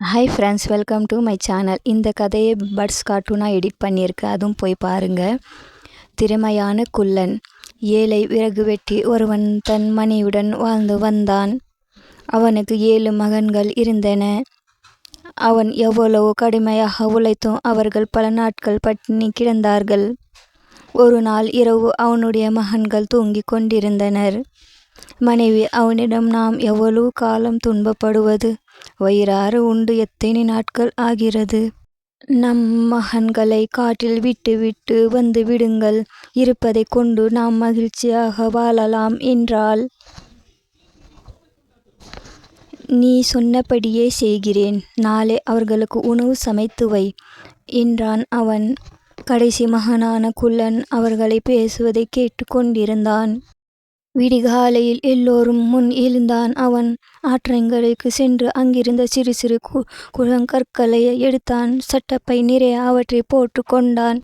Hi friends welcome to my channel இந்த கதையை puts கார்ட்டூனாக edit பண்ணியிருக்கேன் அதுவும் போய் பாருங்கள் திறமையான குள்ளன். ஏழை விறகு வெட்டி ஒருவன் தன் மனைவியுடன் வாழ்ந்து வந்தான். அவனுக்கு ஏழு மகன்கள் இருந்தன. அவன் எவ்வளவு கடுமையாக உழைத்தும் அவர்கள் பல நாட்கள் பட்டினி கிடந்தார்கள். ஒரு நாள் இரவு அவனுடைய மகன்கள் தூங்கிக் கொண்டிருந்தனர். மனைவி அவனிடம் நாம் எவ்வளவு காலம் துன்பப்படுவது? வயிறாறு உண்டு எத்தனை நாட்கள் ஆகிறது? நம் மகன்களை காட்டில் விட்டுவிட்டு வந்து விடுங்கள். இருப்பதை கொண்டு நாம் மகிழ்ச்சியாக வாழலாம் என்றாள். நீ சொன்னபடியே செய்கிறேன். நாளை அவர்களுக்கு உணவு சமைத்து வை என்றான் அவன். கடைசி மகனான குள்ளன் அவர்களை பேசுவதை கேட்டு கொண்டிருந்தான். விடிகாலையில் எல்லோரும் முன் எழுந்தான் அவன். ஆற்றங்கரைக்கு சென்று அங்கிருந்த சிறு சிறு கு குளங்கற்களை எடுத்தான். சட்டப்பை நிறைய அவற்றை போட்டு கொண்டான்.